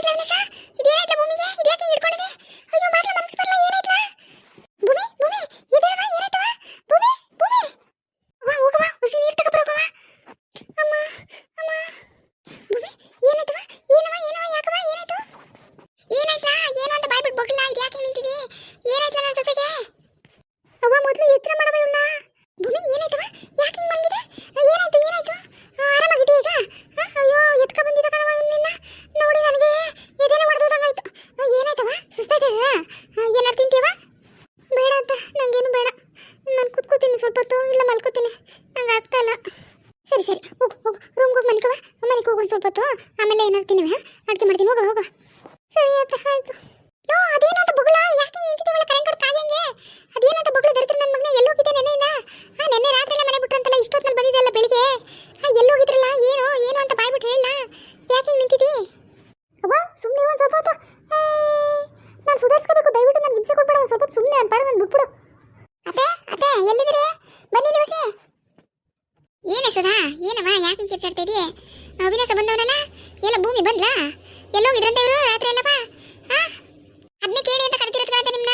ಇದೇನಾಯ್ತು ಅವಿನಾಶ ಇದೇನಾಯ್ತು ಭೂಮಿಗೆ? ಇದ್ಯಾಕೆ ಹಿಂಗ್ ಹಿಡ್ಕೊಂಡಿದೆ ಅಯ್ಯೋ ಮಾಡ್ಲ ಮನಸ್ಸು ಬರಲ್ಲ ಏನಾಯ್ತಲ್ಲ ಭೂಮಿ ಭೂಮಿ ಎದ್ದೇಳವ ಏನಾಯ್ತವ ಭೂಮಿ ಭೂಮಿ ವಾ ಹೋಗವ ಉಸಿ ನೀರು ತಗೊಬರೋಗವ ಅಮ್ಮ ಅಮ್ಮ ಭೂಮಿ ಏನಾಯ್ತವ ಏನವ ಏನವ ಯಾಕವ ಏನಾಯ್ತು ಏನಾಯ್ತಾ ಏನು ಅಂತ ಬಾಯ್ಬಿಟ್ಟು ಬಗ್ಲ ಇದು ಯಾಕೆ ನಿಂತಿದಿ ಏನಾಯ್ತಲ್ಲ ನನ್ನ ಸೊಸೆಗೆ ಅವ್ವ ಮೊದಲು ಎಚ್ಚರ ಮಾಡವ ಇವನ್ನ ಭೂಮಿ ಏನಾಯ್ತವ ಯಾಕೆ ಹಿಂಗ್ ಮನ್ಗಿದೆ ಏನಾಯ್ತು ಏನಾಯ್ತು ಆ, ಆರಾಮಾಗಿದೆ ಈಗ ಆ, ಅಯ್ಯೋ ಎತ್ಕ ಬಂದಿದ್ದ ಕಣವ ನಿನ್ನ ನೋಡಿ ನನಗೆ ಎದೆನೆ ಹೊಡೆದಂಗಾಯ್ತು ಏನಾಯ್ತವ ಸುಸ್ತಾಯ್ತದ ಏನಾರು ತಿಂತೀವ ಬೇಡ ಅಂತ ನಂಗೇನು ಬೇಡ ನಾನು ಕುತ್ಕೋತೀನಿ ಸ್ವಲ್ಪ ಹೊತ್ತು ಇಲ್ಲ ಮಲ್ಕೋತೀನಿ ನಂಗೆ ಆಗ್ತಾ ಇಲ್ಲ ಸರಿ ಸರಿ ಹೋಗು ಹೋಗು ರೂಮ್ಗೆ ಹೋಗಿ ಮಲ್ಕವ ಮನೆಗೆ ಹೋಗು ಒಂದು ಸ್ವಲ್ಪ ಹೊತ್ತು ಆಮೇಲೆ ಏನಾರು ತಿನ್ನುವೆ ಅಡುಗೆ ಹೋಗು ಸರಿ ಯೋ ಅದೇನಂತ ಯಾಕೆ ನಿಂತಿದ್ದೀವಲ್ಲ ಕರೆಂಟ್ ಹೊಡ್ತಾ ಹಂಗೆ ಅದೇನಂತ ಬೊಗಳು ದರಿದ್ರ ನನ್ನ ಮಗನ ಎಲ್ಲಿ ಹೋಗಿದ್ದೆ ನೆನ್ನೆಯಿಂದ? ಆ, ನೆನ್ನೆ ರಾತ್ರಿ ಮನೆ ಬಿಟ್ರಂತಲ್ಲ ಇಷ್ಟೊತ್ತಲ್ಲಿ ಬಂದಿದ್ದೆಲ್ಲ ಬೆಳಿಗ್ಗೆ? ಆ, ಎಲ್ಲಿ ಹೋಗಿದ್ರಲ್ಲ? ಏನು ಏನು ಅಂತ ಬಾಯ್ಬಿಟ್ಟು ಹೇಳ ಯಾಕೆ ನಿಂತಿದ್ದಿ? ಅವ್ವ ಸುಮ್ಮನೆ ಒಂದು ಸ್ವಲ್ಪ ಹೊತ್ತು. ನಾನು ಸುಧಾರಿಸ್ಕೋಬೇಕು. ದಯವಿಟ್ಟು ನಾನು ಹಿಂಸೆ ಕೊಡ್ಬೇಡ ಸ್ವಲ್ಪ ಸುಮ್ಮನೆ ನಾನು ಪಾಡ ನಾನು ಬಿಟ್ಬಿಡು ಅತ್ತೆ ಅತ್ತೆ, ಎಲ್ಲಿದ್ದೀರಿ? ಬನ್ನಿ ದಿವಸ. ಏನೇ ಸುಧಾ ಏನವ ಯಾಕೆ ಕಿರ್ಚಾಡ್ತಾ ಇದೀಯ? ಅವಿನಾಶ ಬಂದವನಲ್ಲ? ಎಲ್ಲ ಭೂಮಿ ಬಂದ್ಲಾ? ಎಲ್ಲೋಗಿದ್ರಂತೆ ಇವರು ರಾತ್ರಿ ಎಲ್ಲಪ್ಪ ಹಾ ಅದನ್ನೇ ಕೇಳಿ ಅಂತ ಕರೆದಿರತ್ಕಂತ ನಿಮ್ನ?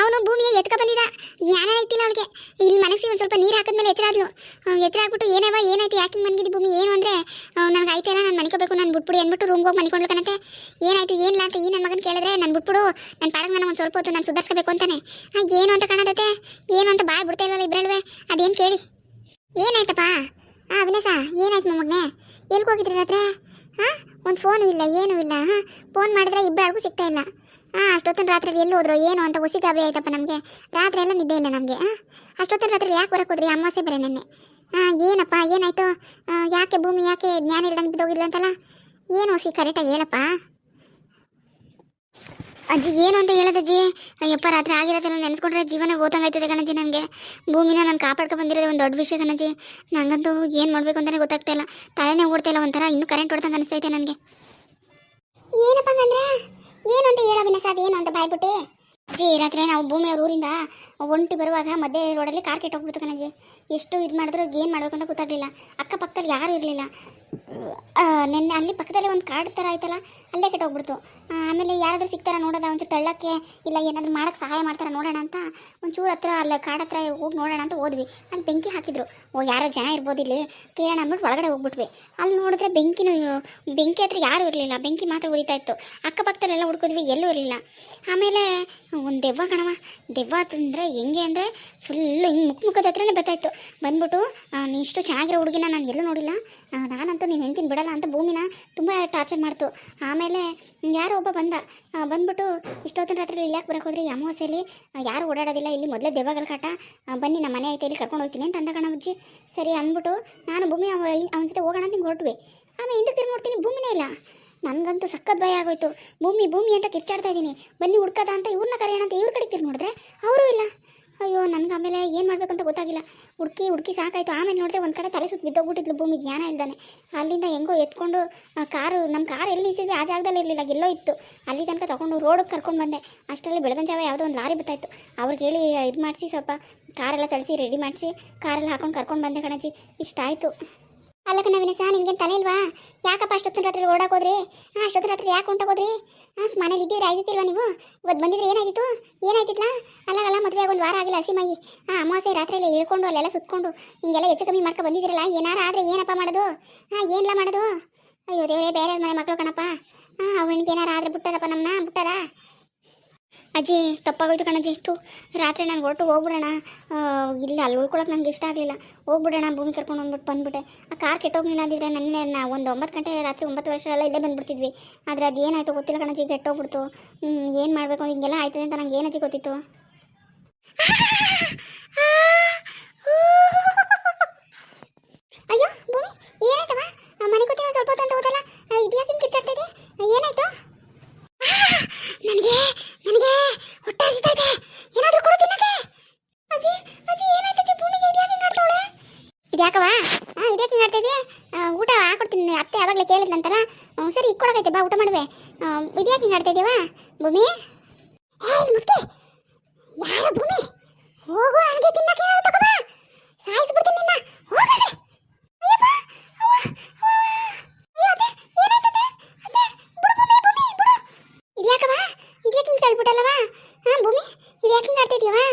ಅವನು ಭೂಮಿಯ ಎತ್ಕ ಬಂದಿದ್ದ ಜ್ಞಾನ ಐತಿಲ್ಲ ಅವಳಿಗೆ. ಇಲ್ಲಿ ಮನಸ್ಸಿಗೆ ಒಂದು ಸ್ವಲ್ಪ ನೀರು ಹಾಕಿದ್ಮೇಲೆ ಎಚ್ಚರಾದ್ಲು ಎಚ್ಚರ ಹಾಕ್ಬಿಟ್ಟು ಏನವ ಏನಾಯ್ತು, ಯಾಕೆ ಮನ್ಗಿದ್ದು ಭೂಮಿ, ಏನು ಅಂದರೆ? ನನಗೆ ಐತೆಲ್ಲ ನಾನು ಮನಿಕೋಬೇಕು ನಾನು ಬಿಟ್ಬಿಡಿ ಅಂದ್ಬಿಟ್ಟು ರೂಮ್ಗೆ ಹೋಗಿ ಮನಿಕೊಂಡ್ಲಕನಂತೆ ಏನಾಯ್ತು ಏನಿಲ್ಲ ಅಂತ ಈ ನನ್ನ ಮಗನ ಕೇಳಿದ್ರೆ ನಾನು ಬಿಟ್ಬಿಡು ನನ್ನ ಪಾಡಕ್ಕೆ ನಾನು ಒಂದು ಸ್ವಲ್ಪ ಹೊತ್ತು ನಾನು ಸುಧಾರಿಸ್ಕೋಬೇಕು ಅಂತಾನೆ. ಏನು ಅಂತ ಕಾಣದತ್ತೆ? ಏನು ಅಂತ ಬಾಯ್ ಬಿಡ್ತಾ ಇಲ್ವಲ್ಲ ಇಬ್ಬರಲ್ವೇ ಅದೇನು ಕೇಳಿ? ಏನಾಯ್ತಪ್ಪ? ಆ ವಿನಸ ಏನಾಯ್ತು ಮಮ್ಮಗ್ನೆ? ಎಲ್ಲಿ ಹೋಗಿದ್ರಿ ರಾತ್ರಿ? ಹಾಂ ಒಂದು ಫೋನು ಇಲ್ಲ, ಏನೂ ಇಲ್ಲ, ಹಾಂ? ಫೋನ್ ಮಾಡಿದ್ರೆ ಇಬ್ಬರಿಗೂ ಸಿಗ್ತಾ ಇಲ್ಲ. ಹಾಂ ಅಷ್ಟೊತ್ತಿನ ರಾತ್ರಿ ಎಲ್ಲಿ ಹೋದ್ರು, ಏನು ಅಂತ ಹೊಸಿ ಗಾಬರಿ ಆಯ್ತಪ್ಪ ನಮಗೆ. ರಾತ್ರಿ ಎಲ್ಲ ನಿದ್ದೆ ಇಲ್ಲ ನಮಗೆ, ಹಾಂ? ಅಷ್ಟೊತ್ತಿನ ರಾತ್ರಿ ಯಾಕೆ ಬರಕ್ಕೆ ಹೋದ್ರಿ? ಅಮಾವಾಸ್ಯೆ ಬರೀ ನೆನ್ನೆ. ಹಾಂ ಏನಪ್ಪ, ಏನಾಯ್ತು? ಯಾಕೆ ಭೂಮಿ, ಯಾಕೆ ಜ್ಞಾನ ಇಲ್ದಂಗೆ ಬಿದ್ದೋಗಿಲ್ಲ ಅಂತಲ್ಲ? ಏನು ಹೊಸಿ ಕರೆಕ್ಟಾಗಿ ಹೇಳಪ್ಪ. ಅಜ್ಜಿ, ಏನು ಅಂತ ಹೇಳೋದಜ್ಜಿ ಅಯ್ಯಪ್ಪ, ರಾತ್ರಿ ಆಗಿರೋದೆಲ್ಲ ನೆನೆಸ್ಕೊಂಡ್ರೆ ಜೀವನ ಓದಂಗಾಯ್ತದೆ ಗಣಜಿ ನನಗೆ ಭೂಮಿನ ನಾನು ಕಾಪಾಡ್ಕೊ ಬಂದಿರೋದು ಒಂದು ದೊಡ್ಡ ವಿಷಯ ಗಣಜಿ ನಂಗಂತೂ ಏನು ಮಾಡಬೇಕು ಅಂತಲೇ ಗೊತ್ತಾಗ್ತಾ ಇಲ್ಲ. ತಲೆನೇ ಓಡ್ತಾ ಇಲ್ಲ ಒಂಥರ, ಇನ್ನೂ ಕರೆಂಟ್ ಹೊಡ್ದಂಗೆ ಅನಿಸ್ತೈತೆ ನನಗೆ ಏನಪ್ಪ ಏನು ಅಂತ ಹೇಳೋ ವಿನಸ ಏನು ಅಂತ ಬಾಯ್ಬಿಟ್ಟು? ಅಜ್ಜಿ, ರಾತ್ರಿ ನಾವು ಭೂಮಿ ಅವ್ರ ಊರಿಂದ ಒಂಟಿ ಬರುವಾಗ ಮಧ್ಯೆ ರೋಡಲ್ಲಿ ಕಾರ್ ಕೆಟ್ಟೋಗ್ಬಿಡ್ತು ಕಣಜ್ಜಿ. ಎಷ್ಟು ಇದು ಮಾಡಿದ್ರು ಏನು ಮಾಡಬೇಕು ಅಂತ ಗೊತ್ತಾಗಲಿಲ್ಲ. ಅಕ್ಕಪಕ್ಕದಲ್ಲಿ ಯಾರೂ ಇರಲಿಲ್ಲ. ನಿನ್ನೆ ಅಲ್ಲಿ ಪಕ್ಕದಲ್ಲಿ ಒಂದು ಕಾಡು ಥರ ಆಯ್ತಲ್ಲ, ಅಲ್ಲೇ ಕೆಟ್ಟೋಗ್ಬಿಡ್ತು ಆಮೇಲೆ ಯಾರಾದರೂ ಸಿಗ್ತಾರ ನೋಡೋದ? ಒಂಚೂರು ತಳ್ಳಕ್ಕೆ ಇಲ್ಲ ಏನಾದರೂ ಮಾಡೋಕ್ಕೆ ಸಹಾಯ ಮಾಡ್ತಾರ ನೋಡೋಣ ಅಂತ ಒಂಚೂರು ಹತ್ರ, ಅಲ್ಲ ಕಾಡು ಹತ್ರ ಹೋಗಿ ನೋಡೋಣ ಅಂತ ಹೋದ್ವಿ. ಅಲ್ಲಿ ಬೆಂಕಿ ಹಾಕಿದ್ರು. ಓ, ಯಾರೋ ಜನ ಇರ್ಬೋದು ಇಲ್ಲಿ. ಕೇಳೋಣ ಅಂದ್ಬಿಟ್ಟು ಒಳಗಡೆ ಹೋಗ್ಬಿಟ್ವಿ. ಅಲ್ಲಿ ನೋಡಿದ್ರೆ ಬೆಂಕಿನೂ, ಬೆಂಕಿ ಹತ್ರ ಯಾರೂ ಇರಲಿಲ್ಲ. ಬೆಂಕಿ ಮಾತ್ರ ಉರಿತಾ ಇತ್ತು. ಅಕ್ಕಪಕ್ಕದಲ್ಲೆಲ್ಲ ಹುಡ್ಕೋದ್ವಿ, ಎಲ್ಲೂ ಇರಲಿಲ್ಲ. ಆಮೇಲೆ ಒಂದು ದೆವ್ವ ಕಣವ ದೆವ್ವ ಅಂತಂದರೆ ಹೆಂಗೆ ಅಂದರೆ ಫುಲ್ಲು ಹಿಂಗೆ ಮುಖ ಮುಖದ ಹತ್ರನೇ ಬರ್ತಾಯಿತ್ತು ಬಂದ್ಬಿಟ್ಟು ನೀನು ಇಷ್ಟು ಚೆನ್ನಾಗಿರೋ ಹುಡುಗಿನ ನಾನು ಎಲ್ಲೂ ನೋಡಿಲ್ಲ. ನಾನಂತೂ ನೀನು ಹೆಂಡ್ತೀನಿ ಬಿಡಲ್ಲ ಅಂತ ಭೂಮಿನ ತುಂಬ ಟಾರ್ಚರ್ ಮಾಡ್ತು. ಆಮೇಲೆ ಯಾರೋ ಒಬ್ಬ ಬಂದ. ಬಂದ್ಬಿಟ್ಟು, ಇಷ್ಟೊತ್ತಿನ ರಾತ್ರಿ ಇಲ್ಲಿ ಯಾಕೆ ಬರಕ್ಕೆ ಹೋದ್ರಿ ಅಮಾವಾಸ್ಯೆಯಲ್ಲಿ ಯಾರು ಓಡಾಡೋದಿಲ್ಲ. ಇಲ್ಲಿ ಮೊದಲೇ ದೆವ್ವಗಳ ಕಾಟ. ಬನ್ನಿ ನಮ್ಮ ಮನೆ ಐತೆ ಇಲ್ಲಿ ಕರ್ಕೊಂಡು ಹೋಗ್ತೀನಿ ಅಂತ ಅಂದ ಕಣ ಅಜ್ಜಿ ಸರಿ ಅಂದ್ಬಿಟ್ಟು, ನಾನು ಭೂಮಿ ಅವನ ಜೊತೆ ಹೋಗೋಣ ಅಂತ ಹೊರಟ್ವಿ. ಆಮೇಲೆ ಹಿಂದಕ್ಕೆ ತಿರ್ಗಿ ನೋಡ್ತೀನಿ, ಭೂಮಿನೇ ಇಲ್ಲ. ನನಗಂತೂ ಸಖತ್ ಭಯ ಆಗೋಯ್ತು. ಭೂಮಿ ಭೂಮಿ ಅಂತ ಕಿರ್ಚಾಡ್ತಾ ಇದ್ದೀನಿ. ಬನ್ನಿ ಹುಡ್ಕದ ಅಂತ ಇವ್ರನ್ನ ಕರೆಯೋಣ ಅಂತ ಇವ್ರ ಕಡೆ ತಿರ್ಗಿ ನೋಡಿದ್ರೆ ಅವರೂ ಇಲ್ಲ. ಅಯ್ಯೋ, ನನಗೆ ಆಮೇಲೆ ಏನು ಮಾಡಬೇಕಂತ ಗೊತ್ತಾಗಿಲ್ಲ. ಹುಡುಕಿ ಹುಡುಕಿ ಸಾಕಾಯಿತು. ಆಮೇಲೆ ನೋಡಿದ್ರೆ ಒಂದು ಕಡೆ ತಲೆ ಸುತ್ತ ಬಿದ್ದೋಗ್ಬಿಟ್ಟಿದ್ಲು ಭೂಮಿ ಜ್ಞಾನ ಇಲ್ದಾನೆ. ಅಲ್ಲಿಂದ ಹೆಂಗೋ ಎತ್ಕೊಂಡು ಕಾರು ನಮ್ಮ ಕಾರ್ ಎಲ್ಲಿ ನಿಲ್ಸಿದ್ವಿ ಆ ಜಾಗದಲ್ಲಿ ಇರಲಿಲ್ಲ, ಎಲ್ಲೋ ಇತ್ತು. ಅಲ್ಲಿ ತನಕ ತೊಗೊಂಡು ರೋಡಿಗೆ ಕರ್ಕೊಂಡು ಬಂದೆ. ಅಷ್ಟರಲ್ಲಿ ಬೆಳಗಿನ ಜಾವ ಯಾವುದೋ ಒಂದು ಲಾರಿ ಬರ್ತಾಯಿತ್ತು ಅವ್ರಿಗೆ ಹೇಳಿ, ಇದು ಮಾಡಿಸಿ ಸ್ವಲ್ಪ, ಕಾರೆಲ್ಲ ತಳಿಸಿ ರೆಡಿ ಮಾಡಿಸಿ, ಕಾರೆಲ್ಲ ಹಾಕೊಂಡು ಕರ್ಕೊಂಡು ಬಂದೆ ಕಣಜಿ ಇಷ್ಟಾಯಿತು. ಅಲ್ಲ ನವೀನ ಸಹ ನಿಮ್ಗೇನು ತಲೆ ಇಲ್ವಾ? ಯಾಕಪ್ಪ ಅಷ್ಟೊತ್ತಿನ ರಾತ್ರಿ ಓಡಾಕ್ ಹೋದ್ರಿ? ಹಾಂ ಅಷ್ಟೊತ್ತಿನ ರಾತ್ರಿ ಯಾಕೆ ಹೊಂಟೋಗೋದ್ರಿ ಹಾಂ ಮನೇಲಿ ಇದ್ದೀರಿ ಆಯ್ತಿಲ್ವಾ ನೀವು? ಇವತ್ತು ಬಂದಿದ್ರೆ ಏನಾಗಿತ್ತು ಏನಾಯ್ತಿಲ್ಲ ಅಲ್ಲ ಅಲ್ಲ ಮದುವೆ ಒಂದು ವಾರ ಆಗಿಲ್ಲ ಹಸಿ ಮೈ. ಹಾಂ ಅಮಾವಾಸ್ಯೆ ರಾತ್ರಿಯಲ್ಲಿ ಇಳ್ಕೊಂಡು ಅಲ್ಲೆಲ್ಲ ಸುತ್ಕೊಂಡು ಹಿಂಗೆಲ್ಲ ಹೆಚ್ಚು ಕಮ್ಮಿ ಮಾಡ್ಕೊ ಬಂದಿದ್ದೀರಲ್ಲ, ಏನಾರ ಆದರೆ ಏನಪ್ಪ ಮಾಡೋದು? ಹಾಂ ಏನಿಲ್ಲ ಮಾಡೋದು? ಅಯ್ಯೋ ದೇವರೇ, ಬೇರೆ ಮನೆ ಮಕ್ಕಳು ಕಣಪ್ಪ. ಹಾಂ ಅವನಿಗೆ ಏನಾರ ಆದರೆ ಬಿಟ್ಟಾರಪ್ಪ ನಮ್ಮನ್ನ ಬಿಟ್ಟಾರ? ಅಜ್ಜಿ, ತಪ್ಪಾಗೋಯ್ತು ಕಣಜ್ಜಿ. ತು ರಾತ್ರಿ ನಾನು ಹೊರಟು ಹೋಗ್ಬಿಡೋಣ. ಇಲ್ಲ, ಅಲ್ಲಿ ಉಳ್ಕೊಳಕ್ಕೆ ನಂಗೆ ಇಷ್ಟ ಆಗಲಿಲ್ಲ. ಹೋಗ್ಬಿಡೋಣ, ಭೂಮಿ ಕರ್ಕೊಂಡು ಬಂದ್ಬಿಟ್ಟು ಬಂದ್ಬಿಟ್ಟೆ. ಆ ಕಾರ್ ಕೆಟ್ಟೋಗ್ಲಿಲ್ಲ ಅಂದಿದ್ರೆ ನನ್ನೆ ನಾ ಒಂದು ಒಂಬತ್ತು ಗಂಟೆ, ರಾತ್ರಿ ಒಂಬತ್ತು ವರ್ಷ ಎಲ್ಲ ಇಲ್ಲೇ ಬಂದ್ಬಿಡ್ತಿದ್ವಿ. ಆದರೆ ಅದು ಏನಾಯಿತು ಗೊತ್ತಿಲ್ಲ ಕಣಜ್ಜಿ, ಕೆಟ್ಟೋಗ್ಬಿಡ್ತು. ಏನು ಮಾಡಬೇಕು? ಹಿಂಗೆಲ್ಲ ಆಯ್ತದೆ ಅಂತ ನಂಗೆ ಏನಜ್ಜಿ ಗೊತ್ತಿತ್ತು ಅಯ್ಯೋ ಭೂಮಿ ಏನಾಯ್ತವ ಮನೆ ಕೂತಿ ಸ್ವಲ್ಪ ಹೊತ್ತು ಅಂತ ಹೋದಲ್ಲ ಇದ್ಯಾಕೆ ಹಿಂಗೆ ಕಿರ್ಚಾಡ್ತಾ ಇದೆ ಏನಾಯ್ತು ನನಗೆ ಹೊಟ್ಟೆ ಹಸಿತೈತೆ ಏನಾದರೂ ಕೊಡು ತಿನ್ನಕ್ಕೆ. ಅಜ್ಜಿ ಅಜ್ಜಿ, ಏನಾಯ್ತು ಅಜ್ಜಿ? ಭೂಮಿಗೆ ಇದ್ಯಾಕೆ ಹಿಂಗೆ ಆಡ್ತಾವಳೆ ಇದ್ಯಾಕವ ಹಾಂ ಇದ್ಯಾಕೆ ಹಿಂಗೆ ಆಡ್ತಾ ಇದೆ ಊಟ ಹಾಕೊಡ್ತೀನಿ. ಅತ್ತೆ ಯಾವಾಗಲೇ ಕೇಳಿದ್ಲಂತಲ್ಲ? ಸರಿ ಇಕ್ಕೊಡಕೈತೆ ಬಾ ಊಟ ಮಾಡುವೆ. ಆಡ್ತಾ ಇದೀವ ಭೂಮಿ? ಏಯ್ ಮುಕ್ಕೆ ಮಾಡ್ತಿದ್ಯವಾ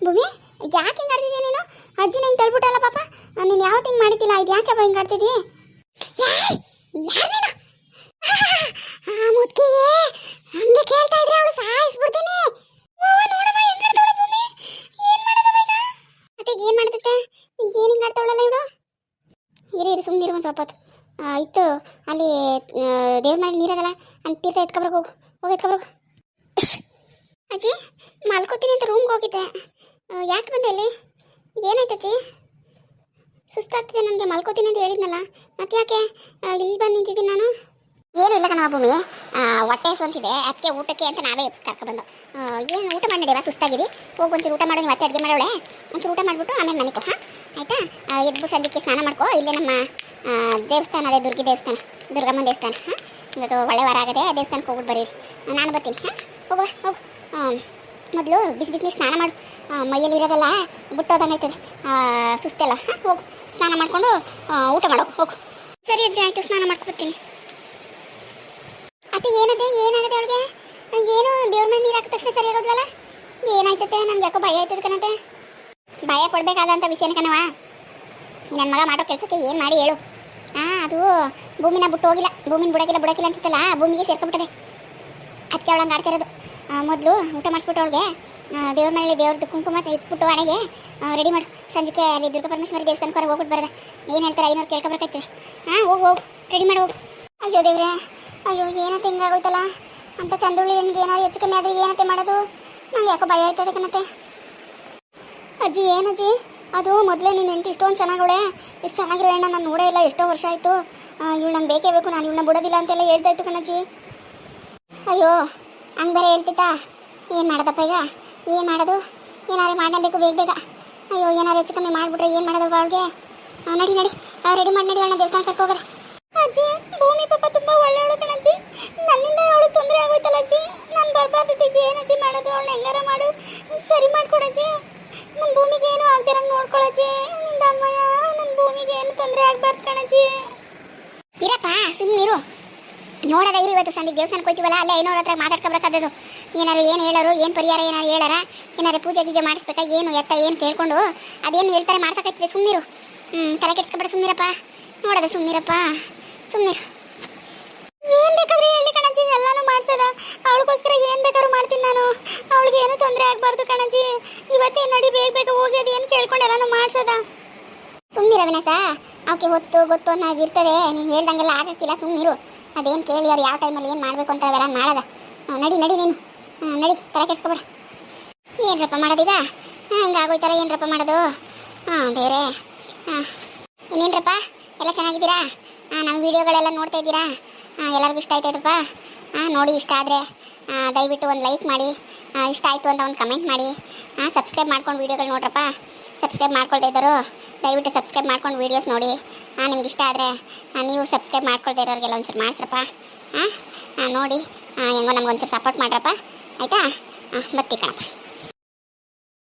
ಭೂಮಿ ಯಾಕೆ ಹಿಂಗೆ ನೀನು ಅಜ್ಜಿ ನಿಂಗೆ ತಳ್ಬಿಟ್ಟಲ್ಲ ಪಾಪ ನೀನು ಯಾವತ್ತು ಹಿಂಗೆ ಮಾಡ್ತಿಲ್ಲ ಇದು ಯಾಕೆ ಹಿಂಗೆ ಆಡ್ತಿದ್ಯಾ ಹಂಗೆ ಕೇಳ್ತಾ ಇದ್ರೆ ಅವಳು ಭೂಮಿ ಏನು ಏನು ಇವಳು ಇರಿ ಇರಿ ಸುಮ್ಮನೆ ಒಂದು ಸ್ವಲ್ಪ ಇತ್ತು ಅಲ್ಲಿ ದೇವ್ರ ಮನೆಯಲ್ಲಿ ನೀರದಲ್ಲ ಅಲ್ಲಿ ತೀರ್ಥ ಎತ್ಕೊಬ್ರಿಗೆ ಹೋಗು ಹೋಗಿ ಎತ್ಕೊಬ್ರಿಗೆ ಅಜ್ಜಿ ಮಲ್ಕೋತೀನಿ ಅಂತ ರೂಮ್ಗೆ ಹೋಗಿದ್ದೆ. ಯಾಕೆ ಬಂದೆ ಇಲ್ಲಿ? ಏನಾಯ್ತು ಅಜ್ಜಿ? ಸುಸ್ತಾಗ್ತಿದೆ ನನಗೆ, ಮಲ್ಕೋತೀನಿ ಅಂತ ಹೇಳಿದ್ನಲ್ಲ. ಮತ್ತೆ ಯಾಕೆ? ಇಲ್ಲಿ ಬಂದು ನಿಂತಿದ್ದೀನಿ ನಾನು. ಏನು ಇಲ್ಲ ಕಣ ಭೂಮಿ. ಹೊಟ್ಟೆ ಸ್ವಂತಿದೆ ಅದಕ್ಕೆ ಊಟಕ್ಕೆ ಅಂತ ನಾವೇ ಎಬ್ಸ್ ಕರ್ಕೊಬಂದು ಏನು ಊಟ ಮಾಡಿ ನಡೆಯುವ ಸುಸ್ತಾಗಿದೆ ಹೋಗಿ, ಒಂಚೂರು ಊಟ ಮಾಡೋಣ ಮತ್ತೆ ಅಡುಗೆ ಮಾಡೋಳೆ. ಒಂಚೂರು ಊಟ ಮಾಡಿಬಿಟ್ಟು ಆಮೇಲೆ ಮನೆಗೆ ಹಾಂ? ಆಯಿತಾ? ಎದ್ದು ಸದ್ಯಕ್ಕೆ ಸ್ನಾನ ಮಾಡ್ಕೋ. ಇಲ್ಲೇ ನಮ್ಮ ದೇವಸ್ಥಾನ ಅದೇ ದುರ್ಗಿ ದೇವಸ್ಥಾನ, ದುರ್ಗಮ್ಮನ ದೇವಸ್ಥಾನ, ಹಾಂ? ಇವತ್ತು ಒಳ್ಳೆ ವಾರ ಆಗದೆ ದೇವಸ್ಥಾನಕ್ಕೆ ಹೋಗ್ಬಿಟ್ಟು ಬರೀರಿ. ನಾನು ಬರ್ತೀನಿ, ಹಾಂ? ಹೋಗುವ, ಹೋಗು. ಮೊದಲು ಬಿಸಿ ಬಿಸಿ ಸ್ನಾನ ಮಾಡು. ಮೈಯಲ್ಲಿ ಇರೋದೆಲ್ಲ ಬಿಟ್ಟೋದಂಗಾಯ್ತದೆ ಸುಸ್ತೆಲ್ಲ. ಹಾಂ, ಹೋಗು. ಸ್ನಾನ ಮಾಡಿಕೊಂಡು ಊಟ ಮಾಡೋ. ಹೋಗು. ಸರಿ ಅಜ್ಜಿ, ಆಯಿತು. ಸ್ನಾನ ಮಾಡ್ಕೊಬರ್ತೀನಿ. ಅತ್ತೆ ಏನದೆ ಏನಾಗದೆ ಅವಳಿಗೆ? ಏನು? ದೇವ್ರ ಮೇಲೆ ನೀರು ಹಾಕಿದ ತಕ್ಷಣ ಸರಿ ಆಗೋದ್ವಲ್ಲ? ಏನಾಯ್ತತೆ ನನ್ಗೆ ಯಾಕೋ ಭಯ ಆಯ್ತದ ಕಣತೆ ಭಯ ಪಡ್ಬೇಕಾದಂಥ ವಿಷಯ ಕಣವ ನನ್ನ ಮಗ ಮಾಡೋ ಕೆಲಸಕ್ಕೆ ಏನು ಮಾಡಿ ಹೇಳು. ಹಾಂ ಅದು ಭೂಮಿನ ಬಿಟ್ಟು ಹೋಗಿಲ್ಲ. ಭೂಮಿನ ಬುಡಕಿಲ್ಲ, ಬಿಡೋಕಿಲ್ಲ ಅಂತಿತ್ತಲ್ಲ ಭೂಮಿಗೆ ಸೇರ್ಕೊಂಡ್ಬಿಟ್ಟದೆ. ಅದಕ್ಕೆ ಅವಳಂಗೆ ಆಡ್ತಾ ಇರೋದು. ಮೊದಲು ಊಟ ಮಾಡಿಸ್ಬಿಟ್ಟು ಅವಳಿಗೆ ದೇವ್ರ ಮನೇಲಿ ದೇವ್ರದ್ದು ಕುಂಕುಮ ಇಟ್ಬಿಟ್ಟು ಹಣೆಗೆ ರೆಡಿ ಮಾಡು. ಸಂಜೆಗೆ ಅಲ್ಲಿ ದುರ್ಗಾ ಪರಮೇಶ್ವರಿ ದೇವಸ್ಥಾನಕ್ಕೆ ಹೊರಗೆ ಹೋಗ್ಬಿಟ್ಟು ಬರದ. ಏನು ಹೇಳ್ತಾರೆ ಐನೂರು ಕೇಳ್ಕೊಬರ್ಕೈತೆ ಹಾಂ, ಹೋಗಿ ಹೋಗಿ ರೆಡಿ ಮಾಡಿ, ಹೋಗು. ಅಯ್ಯೋ ದೇವ್ರೆ, ಅಯ್ಯೋ ಏನತ್ತೆ ಹಿಂಗಾಗೋಯ್ತಲ್ಲ? ಅಂತ ಚಂದುಳ್ಳಿ ನನಗೆ ಏನಾದ್ರು ಹೆಚ್ಚು ಕಮ್ಮಿ ಆದರೆ ಏನತ್ತೆ ಮಾಡೋದು? ನಂಗೆ ಯಾಕೋ ಭಯ ಆಯ್ತದೆ ಕಣತ್ತೆ ಅಜ್ಜಿ, ಏನಜ್ಜಿ? ಅದು ಮೊದಲೇ ನೀನು ಹೆಂಡತಿ ಇಷ್ಟೊಂದು ಚೆನ್ನಾಗವಳೆ. ಎಷ್ಟು ಚೆನ್ನಾಗಿರೋ ಅಣ್ಣ ನಾನು ನೋಡೇ ಇಲ್ಲ, ಎಷ್ಟೋ ವರ್ಷ ಆಯಿತು. ಇವಳು ನಂಗೆ ಬೇಕೇ ಬೇಕು, ನಾನು ಇವಳನ್ನ ಬಿಡೋದಿಲ್ಲ ಅಂತೆಲ್ಲ ಹೇಳ್ತಾ ಇತ್ತು ಕಣಜ್ಜಿ. ಅಯ್ಯೋ ಹಂಗೆ ಬೇರೆ ಹೇಳ್ತಿತ್ತಾ ಏನು ಮಾಡೋದಪ್ಪ ಈಗ? ಏನು ಮಾಡೋದು? ಏನಾರು ಮಾಡಲೇಬೇಕು ಬೇಗ ಬೇಗ. ಅಯ್ಯೋ ಏನಾದ್ರು ಹೆಚ್ಚು ಕಮ್ಮಿ ಮಾಡಿಬಿಟ್ರೆ ಏನು ಮಾಡೋದು ಅವಳಿಗೆ? ನಡಿ ನಡಿ. ರೆಡಿ ಮಾಡಿ ನಡಿ ಅಣ್ಣ ದೇವಸ್ಥಾನಕ್ಕೆ ಹೋಗೋದು. ಅಜ್ಜಿ, ಭೂಮಿ ಪಾಪ ತುಂಬ ಒಳ್ಳೆಯವಳು ಕಣಜ್ಜಿ. ನನ್ನಿಂದ ಅವಳು ತೊಂದರೆ ಆಗೋಯ್ತಲ್ಲ ಅಜ್ಜಿ. ನಾನು ಬರಬಾರ್ದಿದ್ದೆ ಏನು ಅಜ್ಜಿ ಮಾಡೋದು? ಅವಳನ್ನ ಹೆಂಗಾರ ಮಾಡು? ಸರಿ ಮಾಡ್ಕೊಡಜ್ಜಿ. ನಮ್ಮ ಭೂಮಿಗೆ ಏನು ಆಗ್ದಿರಂಗೆ ನೋಡ್ಕೊಳಜ್ಜಿ ನಿಂದ ಅಮ್ಮಯ್ಯ ನಮ್ಮ ಭೂಮಿಗೆ ಏನು ತೊಂದರೆ ಆಗ್ಬಾರ್ದು ಕಣಜ್ಜಿ. ಇರಪ್ಪ ಸುಮ್ಮನೆ ಇರು ನೋಡದ ಇರು ಇವತ್ತು ಸಂಜೆ ದೇವಸ್ಥಾನಕ್ಕೆ ಹೋಯ್ತೀವಲ್ಲ, ಅಲ್ಲೇ ಐನೂರ ಹತ್ರ ಮಾತಾಡ್ಕೊಬೇಕಾದದು ಏನಾರು ಏನು ಹೇಳೋರು, ಏನು ಪರಿಹಾರ ಏನಾರು ಹೇಳಾರ? ಏನಾರು ಪೂಜೆ ಗೀಜೆ ಮಾಡಿಸ್ಬೇಕಾ? ಏನು ಎತ್ತ ಏನು ಕೇಳ್ಕೊಂಡು? ಅದೇನು ಹೇಳ್ತಾರೆ ಮಾಡ್ಸೋಕೈತಿದೆ ಸುಮ್ಮನಿರು ಹ್ಞೂ ತಲೆ ಕೆಡ್ಸ್ಕೊಬೇಡ ಸುಮ್ಮನಿರಪ್ಪ ನೋಡದ ಸುಮ್ಮನಿರಪ್ಪ ಸುಮ್ಮನಿರು ಏನು ಬೇಕಾದ್ರೆ ಹೇಳಿ ಕಣಜ್ಜಿ, ಎಲ್ಲಾನು ಮಾಡ್ಸದ. ಅವಳಿಗೋಸ್ಕರ ಏನು ಬೇಕಾದ್ರೂ ಮಾಡ್ತೀನಿ ನಾನು. ಅವಳಿಗೆ ಏನು ತೊಂದರೆ ಆಗ್ಬಾರ್ದು ಕಣಜ್ಜಿ. ಇವತ್ತೇ ನೋಡಿ, ಬೇಗ ಬೇಗ ಹೋಗಿ, ಅದೇನು ಕೇಳ್ಕೊಂಡು ಎಲ್ಲಾನು ಮಾಡ್ಸದ. ಸುಮ್ಮನಿರ ವಿನಾಸ ಅವಕ್ಕೆ ಹೊತ್ತು ಗೊತ್ತು ಅನ್ನೋದು ಇರ್ತದೆ. ನೀನು ಹೇಳ್ದಂಗೆಲ್ಲ ಆಗಕ್ಕಿಲ್ಲ ಸುಮ್ಮನಿರು ಅದೇನು ಕೇಳಿ ಅವ್ರು ಯಾವ ಟೈಮಲ್ಲಿ ಏನು ಮಾಡಬೇಕು ಅಂತ ಅವೆಲ್ಲ ಮಾಡೋದ. ನಡಿ ನಡಿ ನೀನು. ನಡಿ, ತಲೆ ಕೆಡ್ಸ್ಕೊಬೇಡ. ಏನರಪ್ಪ ಮಾಡೋದೀಗ ಹಿಂಗೆ ಆಗೋಯ್ತಲ್ಲ ಏನ್ರಪ್ಪ ಮಾಡೋದು? ಹಾಂ ದೇವ್ರೆ. ಹಾಂ ಇನ್ನೇನ್ರಪ್ಪ? ಎಲ್ಲ ಚೆನ್ನಾಗಿದ್ದೀರಾ? ಹಾಂ ನಮ್ಮ ವೀಡಿಯೋಗಳೆಲ್ಲ ನೋಡ್ತಾ ಇದ್ದೀರಾ? ಹಾಂ ಎಲ್ಲರಿಗೂ ಇಷ್ಟ ಆಯ್ತಾಯ್ತಪ್ಪ ಹಾಂ ನೋಡಿ, ಇಷ್ಟ ಆದರೆ ದಯವಿಟ್ಟು ಒಂದು ಲೈಕ್ ಮಾಡಿ. ಇಷ್ಟ ಆಯಿತು ಅಂತ ಒಂದು ಕಮೆಂಟ್ ಮಾಡಿ. ಹಾಂ ಸಬ್ಸ್ಕ್ರೈಬ್ ಮಾಡ್ಕೊಂಡು ವೀಡಿಯೋಗಳು ನೋಡ್ರಪ್ಪ. ಸಬ್ಸ್ಕ್ರೈಬ್ ಮಾಡ್ಕೊಳ್ತಾ ಇದ್ದರು ದಯವಿಟ್ಟು ಸಬ್ಸ್ಕ್ರೈಬ್ ಮಾಡ್ಕೊಂಡು ವೀಡಿಯೋಸ್ ನೋಡಿ. ಹಾಂ ನಿಮ್ಗೆ ಇಷ್ಟ ಆದರೆ ನೀವು ಸಬ್ಸ್ಕ್ರೈಬ್ ಮಾಡ್ಕೊಳ್ತಾ ಇರೋರಿಗೆಲ್ಲ ಒಂಚೂರು ಮಾಡಿಸ್ರಪ್ಪ. ಹಾಂ ನೋಡಿ ಹೆಂಗೋ ನಮ್ಗೆ ಒಂಚೂರು ಸಪೋರ್ಟ್ ಮಾಡ್ರಪ್ಪ. ಆಯಿತಾ? ಹಾಂ ಬತ್ತಿ ಕಣಪ್ಪ.